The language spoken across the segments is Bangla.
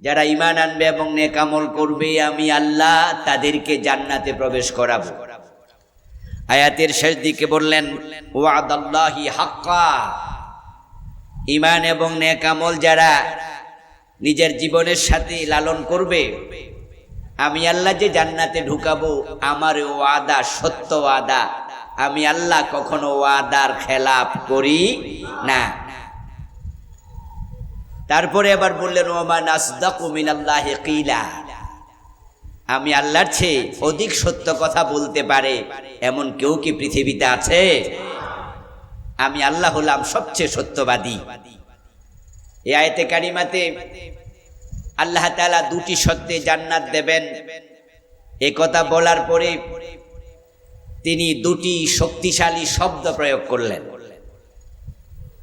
যারা ইমান আনবে এবং নেকামল করবে, আমি আল্লাহ তাদেরকে জান্নাতে প্রবেশ করাবো। আয়াতের শেষ দিকে বললেন হাক্কা। ইমান এবং নেকামল যারা নিজের জীবনের সাথে লালন করবে, আমি আল্লাহ যে জান্নাতে ঢুকাবো, আমার ওয়াদা সত্য ওয়াদা। আমি আল্লাহ কখনো ওয়াদার খেলাপ করি না। তারপরে আবার বললেন ওমান আসদাকু মিনাল্লাহি কিলা। আমি আল্লাহর চেয়ে অধিক সত্য কথা বলতে পারে এমন কেউ কি পৃথিবীতে আছে? আমি আল্লাহ হলাম সবচেয়ে সত্যবাদী। এই আয়তে কারিমাতে আল্লাহ তাআলা দুটি সত্যে জান্নাত দেবেন। এ কথা বলার পরে তিনি দুটি শক্তিশালী শব্দ প্রয়োগ করলেন।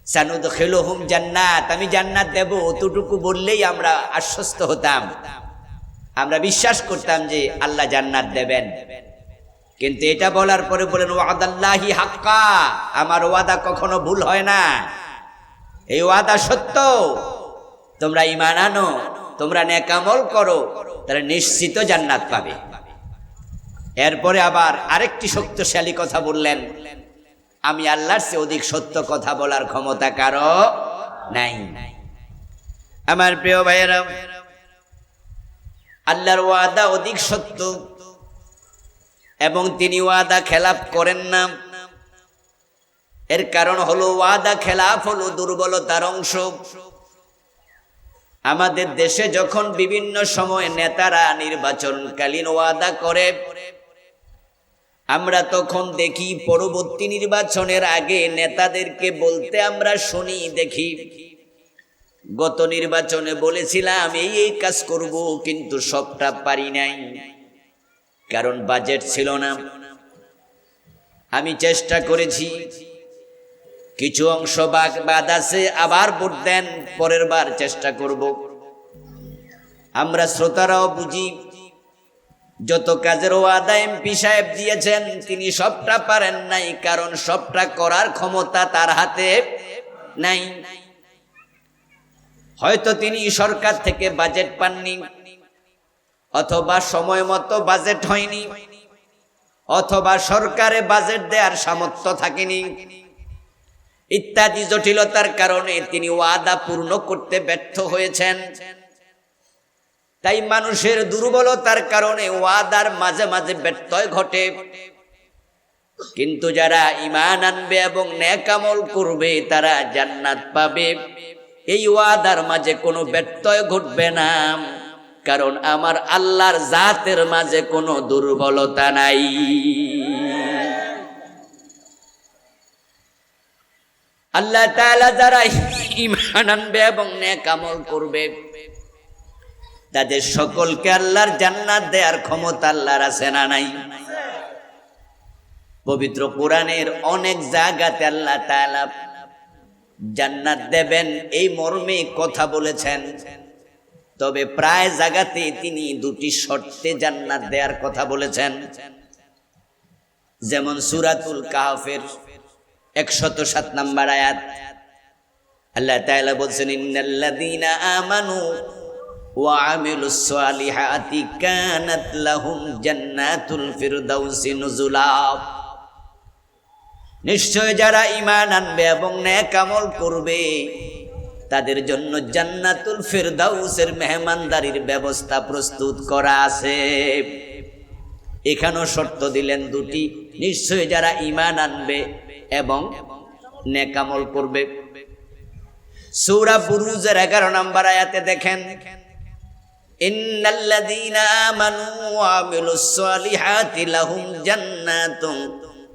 সানুদ খেলোহুম জান্নাত। আমি জান্নাত দেব, অতটুকু বললেই আমরা আশ্বস্ত হতাম। আমরা বিশ্বাস করতাম যে আল্লাহ জান্নাত দেবেন। কিন্তু এটা বলার পরে বলেন, ওয়াদাল্লাহি হাক্কা। আমার ওয়াদা কখনো ভুল হয় না। এই ওয়াদা সত্য। তোমরা ইমান আনো, তোমরা নেকামল করো তাহলে নিশ্চিত জান্নাত পাবে। এরপরে আবার আরেকটি শক্তিশালী কথা বললেন আমি আল্লাহর চেয়ে অধিক সত্য কথা বলার ক্ষমতা কারও নাই। আমার প্রিয় ভাইয়েরা, আল্লাহর ওয়াদা অধিক সত্য এবং তিনি ওয়াদা খেলাপ করেন না। এর কারণ হলো ওয়াদা খেলাফ হলো দুর্বলতার অংশ। আমাদের দেশে যখন বিভিন্ন সময় নেতারা নির্বাচনকালীন ওয়াদা করে আমরা তখন দেখি পরবর্তী নির্বাচনের আগে নেতাদেরকে বলতে আমরা শুনি, দেখি। গত নির্বাচনে বলেছিলাম, এই এই কাজ করব, কিন্তু সবটা পারি নাই। কারণ বাজেট ছিল না। আমি চেষ্টা করেছি। কিছু অংশ বাদ বাদ আছে, আবার ভোট দেন, পরের বার চেষ্টা করব। আমরা শ্রোতারাও বুঝি যত কাজের ওয়াদা এমপি সাহেব দিয়েছেন, তিনি সবটা পারেন নাই, কারণ সবটা করার ক্ষমতা তার হাতে নাই। হয়তো তিনি সরকার থেকে বাজেট পাননি, অথবা সময় মতো বাজেট হয়নি, অথবা সরকারে বাজেট দেওয়ার সামর্থ্য থাকেনি। ইত্যাদি জটিলতার কারণে তিনি ওয়াদা পূর্ণ করতে ব্যর্থ হয়েছেন। তাই মানুষের দুর্বলতার কারণে ওয়াদার মাঝে মাঝে ব্যত্যয় ঘটে। কিন্তু যারা ইমান আনবে এবং ন্যাকামল করবে, তারা জান্নাত পাবে। এই ওয়াদার মাঝে কোনো ব্যত্যয় ঘটবে না, কারণ আমার আল্লাহর জাতের মাঝে কোনো দুর্বলতা নাই। আল্লাহ তাআলা যারা ইমান আনবে এবং নেকামল করবে তাদের সকলকে আল্লাহর জান্নাত দেওয়ার ক্ষমতা আল্লাহর আছে না নাই? পবিত্র কোরআনের অনেক জায়গাতে আল্লাহ তাআলা জান্নাত দেবেন, এই মর্মে কথা বলেছেন। তবে প্রায় জায়গাতে তিনি দুটি শর্তে জান্নাত দেওয়ার কথা বলেছেন। যেমন সুরাতুল কাহফের একশত সাত নাম্বার আয়াত। আল্লাহ তাআলা বলছেন, ইন্নাল্লাযীনা আমানু আমিলুস সালিহাতি কানাত লাহুম জান্নাতুল ফিরদাউসি নুজুলা। নিশ্চয় যারা ইমান আনবে এবং নেক আমল করবে, তাদের জন্য জান্নাতুল ফেরদাউসের মেহমানদারির ব্যবস্থা প্রস্তুত করা আছে। এখানেও শর্ত দিলেন দুটি, নিশ্চয় যারা ইমান আনবে এবং নেকামল করবে। সূরা বুরুজের 11 নম্বর আয়াতে দেখেন দেখেন ইন্নাল্লাযীনা আমানু ওয়া আমিলুস সালিহাতি লাহুম জান্নাতুন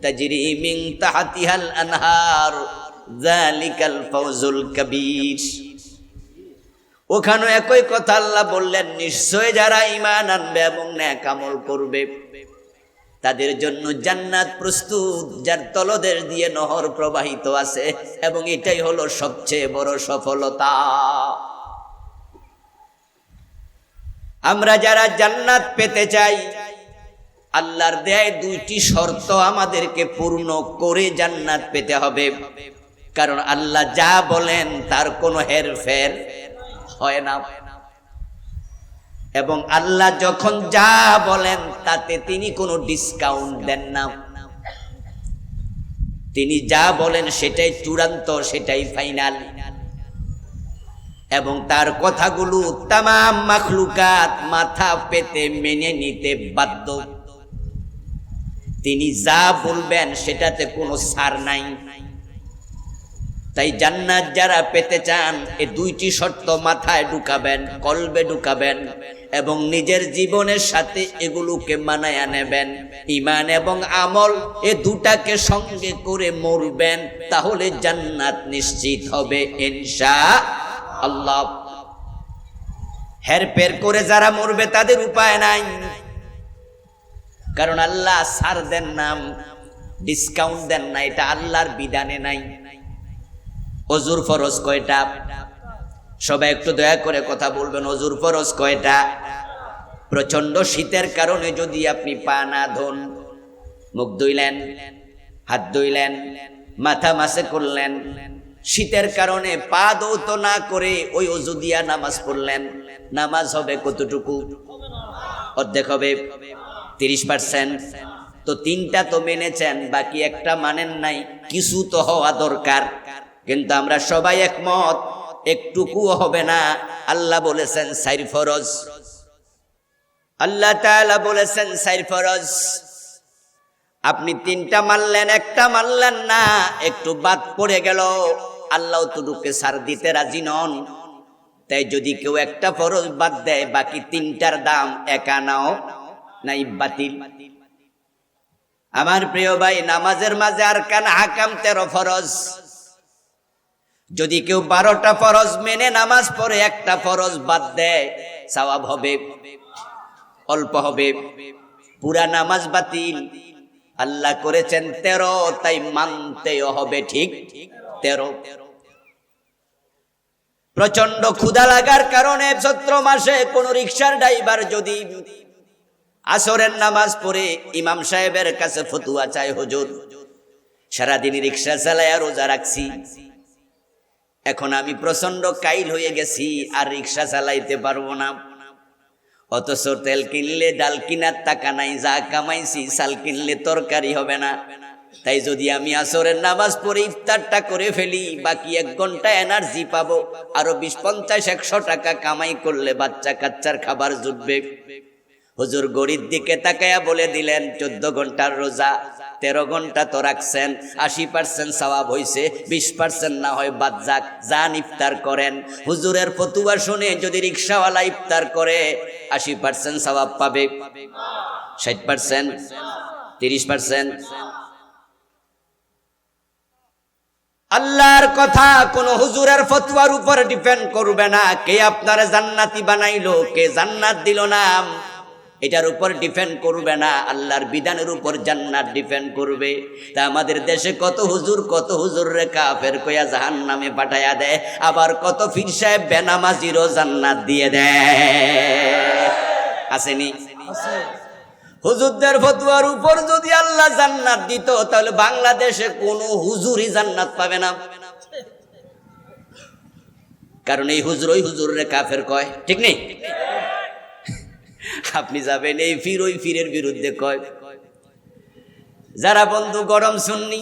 তাজরি মিন তাহতিহাল আনহার, যালিকাল ফাওজুল কাবীর। ওখানে একই কথা আল্লাহ বললেন, নিশ্চয় যারা ঈমান আনবে এবং নেকামল করবে, তাদের জন্য জান্নাত প্রস্তুত, যার তলদের দিয়ে নহর প্রবাহিত আছে, এবং এটাই হলো সবচেয়ে বড় সফলতা। আমরা যারা জান্নাত পেতে চাই, আল্লাহর দেয় দুইটি শর্ত আমাদেরকে পূর্ণ করে জান্নাত পেতে হবে। কারণ আল্লাহ যা বলেন তার কোনো হেরফের হয় না। এবং আল্লাহ যখন যা বলেন তাতে তিনি কোনো ডিসকাউন্ট দেন না। তিনি যা বলেন সেটাই চূড়ান্ত, সেটাই ফাইনাল এবং তার কথাগুলো তাম মাখলুকাত মাথা পেতে মেনে নিতে বাধ্য। তিনি যা বলবেন সেটাতে কোনো সার নাই। তাই জান্নাত যারা পেতে চান, এ দুইটি শর্ত মাথায় ঢুকাবেন, কলবে ঢুকাবেন এবং নিজের জীবনের সাথে এগুলোকে মানায়া নেবেন। ইমান এবং আমল এ দুটাকে সঙ্গে করে মরবেন, তাহলে জান্নাত নিশ্চিত হবে, ইনশা আল্লাহ হেরপের করে যারা মরবে তাদের উপায় নাই। কারণ আল্লাহ সার দেন নাম ডিসকাউন্ট দেন না, এটা আল্লাহর বিধানে নাই। অজুর ফরজ কয়টা? সবাই একটু দয়া করে কথা বলবেন, অজুর ফরজ কয়টা? প্রচণ্ড শীতের কারণে যদি আপনি পা না ধন, মুখ ধুইলেন, হাত ধুইলেন, মাথা মাসে করলেন শীতের কারণে পা দৌত না করে ওই অজু দিয়া নামাজ পড়লেন। নামাজ হবে কতটুকু? অর্ধেক হবে, তিরিশ পার্সেন্ট। তো তিনটা তো মেনেছেন, বাকি একটা মানেন নাই, কিছু তো হওয়া দরকার। কিন্তু আমরা সবাই একমত, একটুকুও হবে না। আল্লাহ বলেছেন, সাইর ফরজ। আল্লাহ বলেছেন, সাইর ফরজ। আপনি তিনটা মারলেন একটা মারলেন না, একটু বাদ পড়ে গেল। আল্লাহ তুটুকে সার দিতে রাজি নন। তাই যদি কেউ একটা ফরজ বাদ দেয়, বাকি তিনটার দাম একা নাও নাই, বাতিল। আমার প্রিয় ভাই, নামাজের মাঝে আর কান হাকাম তেরো ফরজ। যদি কেউ বারোটা ফরজ মেনে নামাজ পড়ে, একটা ফরজ বাদ দেয়, সওয়াব হবে, অল্প হবে। পুরা নামাজ বাতিল। আল্লাহ করেছেন তেরো, তাই মানতেও হবে ঠিক তেরো তেরো। প্রচণ্ড ক্ষুধা লাগার কারণে চৈত্র মাসে কোন রিক্সার ড্রাইভার যদি আসরের নামাজ পড়ে ইমাম সাহেবের কাছে ফতুয়া চায়, হুজুর, সারাদিন রিক্সা চালায় রোজা রাখছি। এখন আমি প্রচণ্ড কাইল হয়ে গেছি, আর রিক্সা চালাইতে পারব না। অথচ তেল কিনলে, ডাল কিনার টাকা নাই, যা কামাইছি, চাল কিনলে তরকারি হবে না। তাই যদি আমি আসরের নামাজ পড়ে ইফতারটা করে ফেলি, বাকি এক ঘণ্টা এনার্জি পাবো। আরও বিশ, পঞ্চাশ, একশো টাকা কামাই করলে বাচ্চা কাচ্চার খাবার জুটবে। হুজুর গড়ির দিকে তাকায়া বলে দিলেন, চোদ্দ ঘণ্টার রোজা, তেরো ঘণ্টা তো রাখছেন, আশি পার্সেন্ট সওয়াব হইছে, বিশ পার্সেন্ট না হয় বাদ যাক, যান ইফতার করেন। হুজুরের ফতুয়া শুনে যদি রিক্সাওয়ালা ইফতার করে, আশি পার্সেন্ট সওয়াব পাবে। ষাট পার্সেন্ট তিরিশ পার্সেন্ট আল্লাহর কথা কোন হুজুরের ফতুয়ার উপর ডিপেন্ড করবে না। কে আপনার জান্নাতি বানাইলো, কে জান্নাত দিল না। এটার উপর ডিপেন্ড করবে না, আল্লাহর বিধানের উপর জান্নাত ডিপেন্ড করবে। তা আমাদের দেশে কত হুজুর কত হুজুর রে কাফের কয়া জাহান নামে পাঠাইয়া দেয়, আবার কত ফির সাহেব বেনামাজিরও জান্নাত দিয়ে দেয়। আসেনি। হুজুরদের ফতুয়ার উপর যদি আল্লাহ জান্নাত দিত, তাহলে বাংলাদেশে কোনো হুজুরই জান্নাত পাবে না। কারণ এই হুজুর ওই হুজুর কাফের কয়, ঠিক নেই? আপনি যাবেন এই ফির ওই ফিরের বিরুদ্ধে কয়, যারা বন্ধু গরম শুননি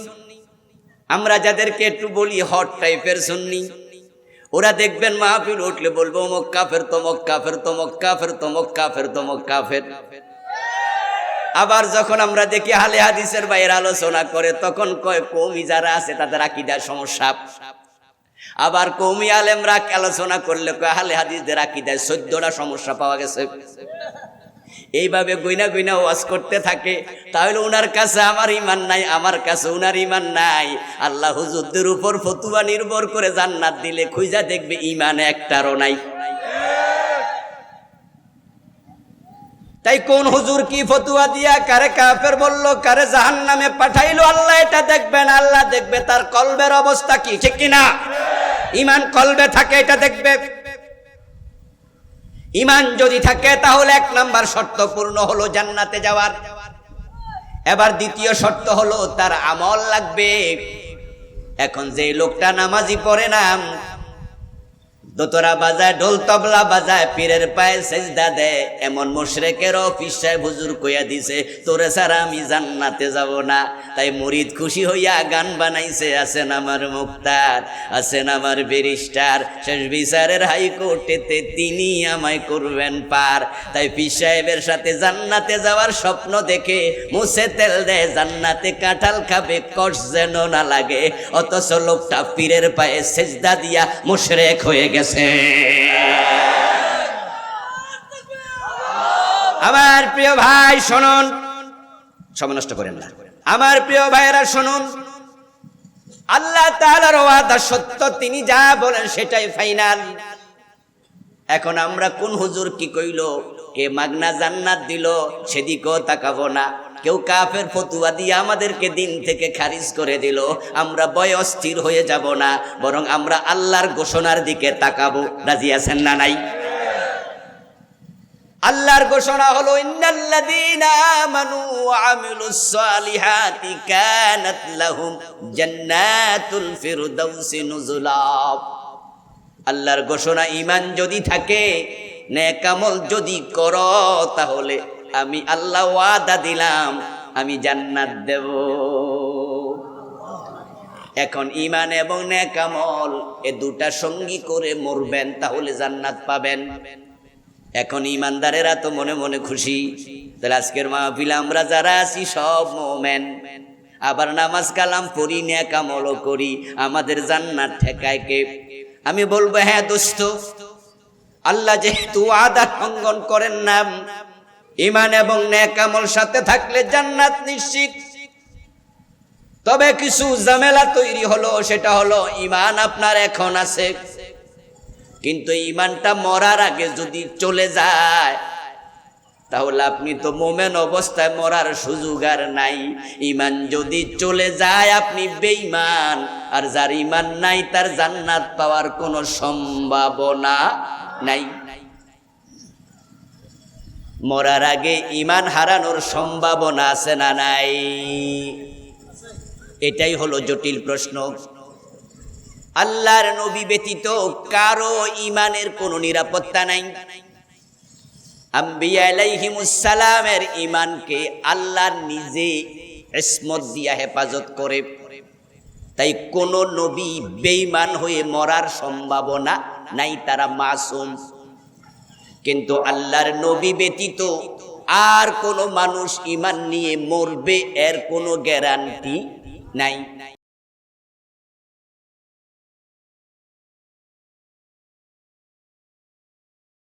আমরা যাদেরকে একটু বলি হট টাইপের শুননি ওরা দেখবেন মাহফিল উঠলে বলব অমক কাফের তমক কাফের তমক কাফের তমক কাফের তমক কাফের আবার যখন আমরা দেখি হালে হাদিসের বাইরে আলোচনা করে, তখন কয়, কৌমি যারা আছে তাদের আকিদার সমস্যা। আবার কৌমি আলেমরা আলোচনা করলে কয় হালে হাদিসদের আকিদায় চোদ্দটা সমস্যা পাওয়া গেছে। এইভাবে গইনা গইনা ওয়াজ করতে থাকে। তাহলে ওনার কাছে আমার ইমান নাই, আমার কাছে ওনার ইমান নাই। আল্লাহ হুজুরদের উপর ফতুয়া নির্ভর করে জান্নাত দিলে খুঁজা দেখবে ইমান একটারও নাই। তাই কোন হুজুর কি ফতুয়া দিয়া কারে কাফের বলল, কারে জাহান নামে পাঠাইলো? আল্লাহ এটা দেখবেন, আল্লাহ দেখবে তার কলবের অবস্থা কি, ঠিক কিনা? ইমান কলবে থাকে, এটা দেখবে। ইমান যদি থাকে, তাহলে এক নাম্বার শর্ত পূর্ণ হলো জান্নাতে যাওয়ার। এবার দ্বিতীয় শর্ত হলো তার আমল লাগবে। এখন যে লোকটা নামাজি পড়ে না দোতরা বাজায়, ঢোল তবলা বাজায়, পীরের পায়ে সেজদা দেয়। এমন মুশরেকেরও পিসায় হুজুর কইয়া দিছে, তোরে ছাড়া আমি জান্নাতে যাব না। তাই মুরিদ খুশি হইয়া গান বানাইছে, আছেন আমার মুক্তার, আছেন আমার ব্যারিস্টার, শেষ বিচারের হাইকোর্টেতে তিনি আমায় করবেন পার। তাই পীর সাহেবের সাথে জান্নাতে যাওয়ার স্বপ্ন দেখে মুছে তেল দেয়, জান্নাতে কাঁঠাল খাবে, কষ যেন না লাগে। অথচ লোকটা পীরের পায়ে সেজদা দিয়া মুশরেক হয়ে গেছে। আমার প্রিয় ভাই, শুনুন। সময় নষ্ট করেন না। আমার প্রিয় ভাইয়েরা, শুনুন। আল্লাহ তাআলার ওয়াদা সত্য, তিনি যা বলেন সেটাই ফাইনাল। এখন আমরা কোন হুজুর কি কইল? কে মাগনা জান্নাত দিল? সেদিকেও তাকাবো না। কেউ কাফের ফতুয়া দিয়ে আমাদেরকে দিন থেকে খারিজ করে দিল। আমরা বয় অস্থির হয়ে যাব না, বরং আমরা আল্লাহর ঘোষণার দিকে তাকাবো। রাজি আছেন না নাই? আল্লাহর ঘোষণা হলো আল্লাহর ঘোষণা ইমান যদি থাকে, নেকামল যদি কর তাহলে আমি আল্লাহ ওয়াদা দিলাম, আমি জান্নাত দেব। এখন ইমান এবং নেকামল, এ দুটা সঙ্গী করে মরবেন, তাহলে জান্নাত পাবেন। এখন ইমানদারেরা তো মনে মনে খুশি, তাহলে আজকের মাহফিলে আমরা যারা আছি, সব মোমেন। আবার নামাজ কালাম পড়ি, নেকামলও করি, আমাদের জান্নাত ঠেকায় কে? আমি বলব হ্যাঁ দোস্ত, আল্লাহ যেহেতু আদা লঙ্ঘন করেন না ইমান এবং নেকামল সাথে থাকলে জান্নাত নিশ্চিত। তবে কিছু ঝামেলা তৈরি হলো, সেটা হলো ইমান আপনার এখন আছে। কিন্তু ইমানটা মরার আগে যদি চলে যায়, তাহলে আপনি তো মোমেন অবস্থায় মরার সুযোগ আর নাই। ইমান যদি চলে যায়, আপনি বেইমান আর যার ইমান নাই, তার জান্নাত পাওয়ার কোনো সম্ভাবনা নাই। মরার আগে ইমান হারানোর সম্ভাবনা আছে না নাই? এটাই হলো জটিল প্রশ্ন। আল্লাহর নবী ব্যতীত কারও ইমানের কোনো নিরাপত্তা নাই। আম্বিয়া আলাইহিমুসালামের ইমানকে আল্লাহ নিজে ইসমত দিয়া হেফাজত করে। তাই কোন নবী বেঈমান হয়ে মরার সম্ভাবনা নাই, তারা মাসুম। কিন্তু আল্লাহর নবী ব্যতীত আর কোন মানুষ ইমান নিয়ে মরবে এর কোনো গ্যারান্টি নাই।